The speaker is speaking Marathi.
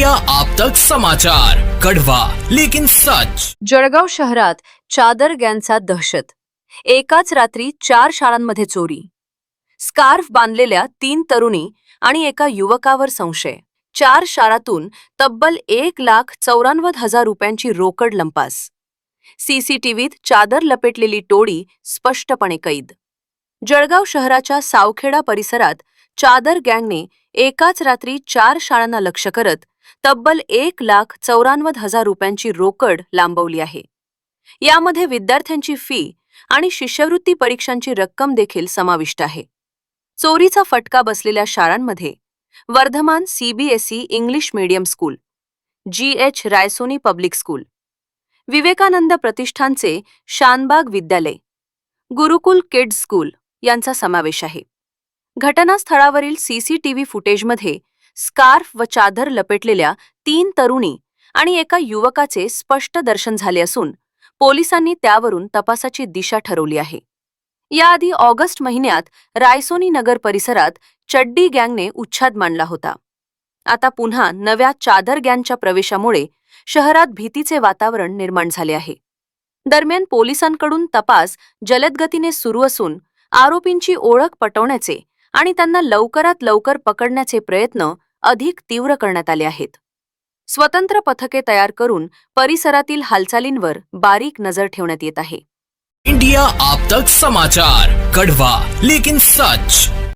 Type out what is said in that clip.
इंडिया आप तक समाचार कड़वा लेकिन सच। जळगाव शहरात चादर गँगचा दहशत. एकाच रात्री चार शाळांमध्ये चोरी. स्कार्फ बांधलेल्या तीन तरुणी आणि एका युवकावर संशय. चार शाळातून तब्बल एक लाख चौऱ्याण्णव हजार रुपयांची रोकड लंपास. सीसीटीव्हीत चादर लपेटलेली टोळी स्पष्टपणे कैद. जळगाव शहराच्या सावखेडा परिसरात चादर गँगने एकाच रात्री चार शाळांना लक्ष करत तब्बल एक लाख चौऱ्याण्णव हजार रुपयांची रोकड लांबवली आहे. यामध्ये विद्यार्थ्यांची फी आणि शिष्यवृत्ती परीक्षांची रक्कम देखील समाविष्ट आहे. चोरीचा फटका बसलेल्या शाळांमध्ये Vardhaman CBSE English medium school G H Raisoni public school Vivekanand प्रतिष्ठानचे शानबाग विद्यालय गुरुकुल किड्स स्कूल यांचा समावेश आहे. घटनास्थळावरील सीसीटीव्ही फुटेजमध्ये स्कार्फ व चादर लपेटलेल्या तीन तरुणी आणि एका युवकाचे स्पष्ट दर्शन झाले असून पोलिसांनी त्यावरून तपासाची दिशा ठरवली आहे. याआधी ऑगस्ट महिन्यात रायसोनी नगर परिसरात चड्डी गँगने उच्छाद मांडला होता. आता पुन्हा नव्या चादर गँगच्या प्रवेशामुळे शहरात भीतीचे वातावरण निर्माण झाले आहे. दरम्यान पोलिसांकडून तपास जलदगतीने सुरू असून आरोपींची ओळख पटवण्याचे आणि त्यांना लवकरात लवकर पकडण्याचे प्रयत्न अधिक तीव्र करण्यात आले आहेत. स्वतंत्र पथके तयार करून परिसरातील हालचालींवर बारीक नजर ठेवण्यात येत आहे. इंडिया आप तक समाचार कड़वा लेकिन सच.